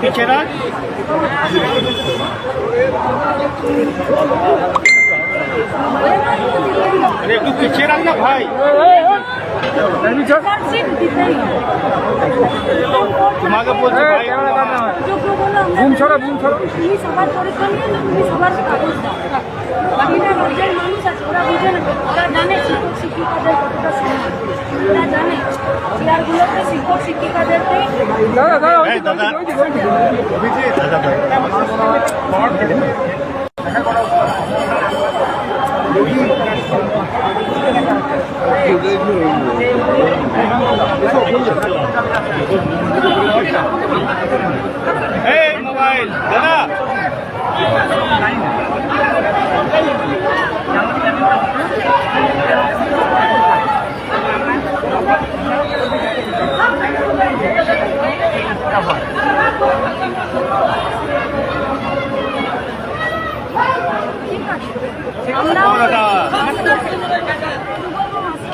পিছিয়ে রাখ আরে একটু পিছিয়ে রাখ না ভাই তোমাকে বলছি বুম ছড়া বুম ছড়া মানুষ আছে ওরা জানে চেয়ারগুলোতে শিক্ষক শিক্ষিকাদেরকে এই মোবাইল দাদা। দাদা।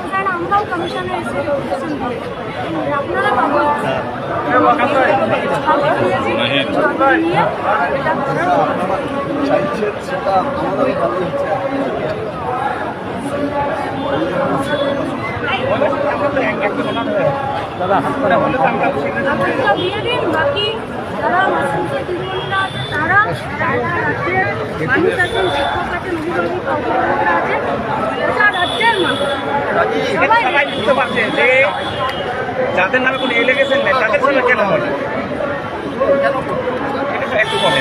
স্যার, আমরাও কমিশনে এসে আপনারা চাইছেন সেটা আমাদের ভালো হচ্ছে আপনারা দিয়ে দিন বাকি যারা মাসুমকে দিদিমণিরা আছে তারা রাজ্যের মানুষ আছেন শিক্ষক আছেন অভিভাবক অভিভাবকরা আছেন গোটা রাজ্যের মানুষ। সবাই সবাই বুঝতে পারছে যে যাদের নামে কোনো এলিগেশন নেই তাদের সামনে কেন হয় একটু বলে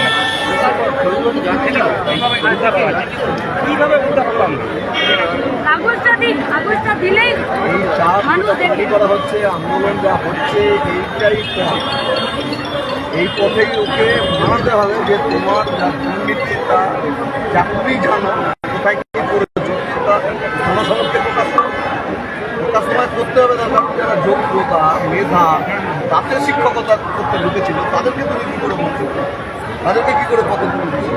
কীভাবে উদ্ধার করলাম? কাগজটা দিন কাগজটা দিলেই মানুষ করা হচ্ছে, আন্দোলন যা হচ্ছে, এইটাই। এই পথেই ওকে মানাতে হবে যে তোমার যা দুর্নীতি, তা যা তুমি জানো, কোথায় কি করেছ তা জনসমক্ষে প্রকাশ প্রকাশ করতে হবে দরকার যারা যোগ্যতা, মেধা তাতে শিক্ষকতা করতে ঢুকেছিল, তাদেরকে তুমি কী করে বলছো তাদেরকে কী করে পথে তুলছো